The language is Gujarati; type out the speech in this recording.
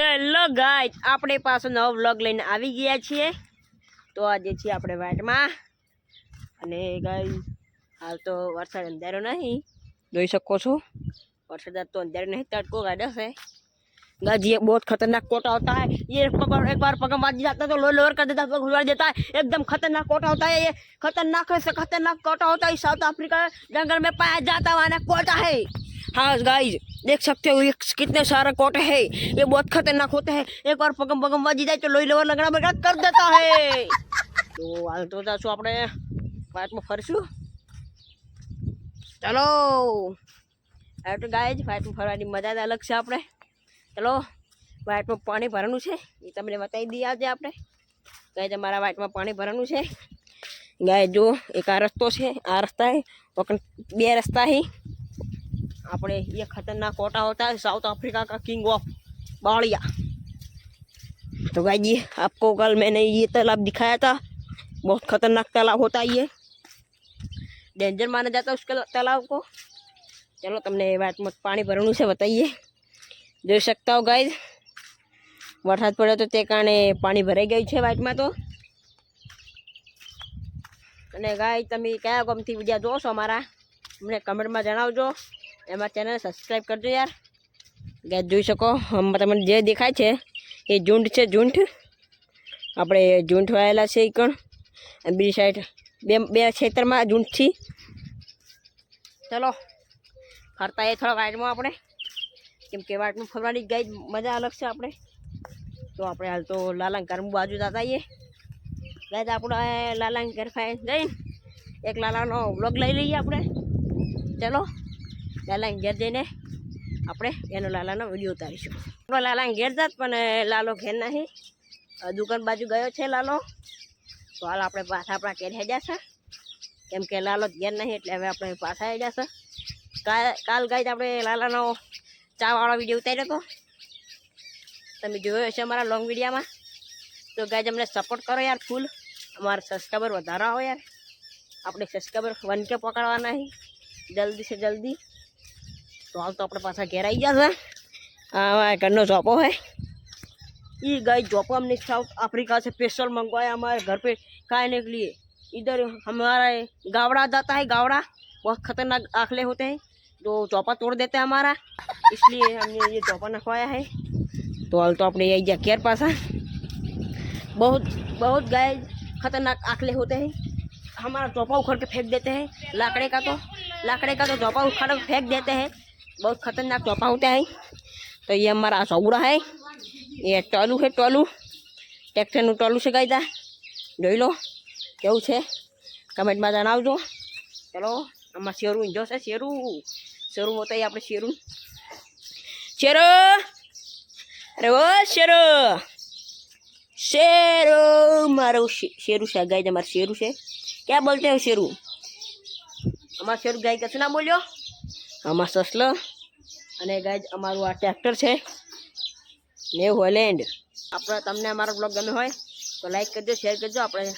ચલો ગાય આપણે પાછો નવો વ્લોગ લઈને આવી ગયા છીએ તો આજે છીએ આપણે વાટમાં અને ગાય હાલ તો વરસાદ અંધારો નહીં જોઈ શકો છો वरसाद तो अंदर नहीं तड़को गाड़ा है गाजी ये बहुत खतरनाक कोटा होता है ये पकड़ एक बार पकड़ बाज जाता है तो लो लोअर कर देता है पग उड़ा देता है एकदम खतरनाक कोटा होता है ये खतरनाक से खतरनाक कोटा होता है साउथ अफ्रीका जंगल में पाया जाता हुआ कोटा है हाँ गाइज देख सकते हो ये कितने सारे कोटे हैं ये बहुत खतरनाक होते हैं एक बार पगम पगम बाजी जाए तो लोई लोअर लगना बगड़ा कर देता है तो हाल तो जाशु આપણે વાટમાં ફરશું ચલો હવે તો ગાય જ વાટમાં ફરવાની મજા જ અલગ છે આપણે ચલો વાટમાં પાણી ભરવાનું છે એ તમને બતાવી દઈએ આજે આપણે ગાય તમારા વાટમાં પાણી ભરવાનું છે ગાય જો એક આ રસ્તો છે આ રસ્તા है और બે રસ્તા है આપણે ये खतरनाक कोटा होता है साउथ अफ्रीका का किंग ऑफ बाड़िया तो गाय जी आपको कल मैंने ये तालाब दिखाया था बहुत खतरनाक तालाब होता है ये डेंजर माना जाता है उसके तालाब को चलो તમને વાતમાં પાણી ભરવાનું છે બતાવીએ જોઈ શકતા હો ગાય વરસાદ પડ્યો તો તે કારણે પાણી ભરાઈ ગયું છે વાટમાં તો અને ગાય તમે કયા ગમથી વિડીયો જોશો અમારા અમને કમેન્ટમાં જણાવજો એમાં ચેનલ સબસ્ક્રાઈબ કરજો યાર. ગાય જોઈ શકો તમને જે દેખાય છે, એ ઝૂંડ છે ઝૂંઠ આપણે ઝૂંઠ વાયેલા છે એ કણ. બીજી સાઈડ બે બે ખેતરમાં ઝૂંઠ છે. ચલો, ફરતા એ થોડા વાઇટમાં આપણે. કેમ કે વાઇટમાં ફરવાની ગાય મજા અલગ છે આપણે. તો આપણે હાલ તો લાલાંગ બાજુ જતા આવીએ. ગાય આપણે લાલાંગ ફાઈ જઈને એક લાલાનો વ્લોગ લઈ લઈએ આપણે. ચલો. લાલાંગ ઘેર જઈને આપણે એનો લાલાનો વીડિયો ઉતારીશું. આપણો લાલાંગ ઘેર જાત, પણ લાલો ઘેર નહીં. દુકાન બાજુ ગયો છે લાલો. તો હાલ આપણે પાછા આપણા ઘેર છે. કેમ કે લાલો ઘેર નહીં, એટલે હવે આપણે પાછા આવી છે. કાલ ગાઈ આપણે લાલાનો ચાવાળો વીડિયો ઉતાર્યો હતો. તમે જોયો હશે અમારા લોંગ વિડીયામાં. તો ગાય અમને સપોર્ટ કરો યાર ફૂલ અમારા સબસ્ક્રાઈબર વધારા હોય યાર. આપણે સબસ્ક્રાઈબર વન કે પકડવાના હી. જલ્દી છે જલ્દી. તો હાલ તો આપણે પાછા ઘેર આવી ગયા છે આ ઘરનો જોપો है ये गाय जोपो हमने साउथ अफ्रीका से स्पेशल मंगवाया हमारे घर पे खाने के लिए इधर हमारा गावड़ा जाता है गावड़ा बहुत खतरनाक आखले होते हैं जो चौपा तोड़ देते हैं हमारा इसलिए हमने ये चौपा नखवाया है तो हाल तो अपने यही जकेर पास है बहुत बहुत गाय खतरनाक आखले होते हैं हमारा चौपा उखड़ के फेंक देते हैं लाकड़े का तो लाकड़े का तो चौपा उखड़ के फेंक देते हैं बहुत खतरनाक चौपा होता है तो ये हमारा सौरा है એ ટોલું છે ટોલું ટ્રેક્ટરનું ટોલું છે ગાયદા જોઈ લો કેવું છે કમેન્ટમાં જણાવજો ચલો આમાં શેરું ઈંધો છે શેરું શેરું હોતા આપણે શેરું શેરો અરે ઓ શેરો શેરો મારો શે- શેરું છે ગાય તમારે શેરું છે ક્યાં બોલતે હો શેરું અમારા શેરું ગાય કશું ના બોલ્યો આમાં સસલો અને ગાય અમારું આ ટ્રેક્ટર છે ન્યૂ હોલેન્ડ આપણે તમને અમારો બ્લોગ ગમ્યો હોય, તો લાઈક કરજો શેર કરજો. આપણે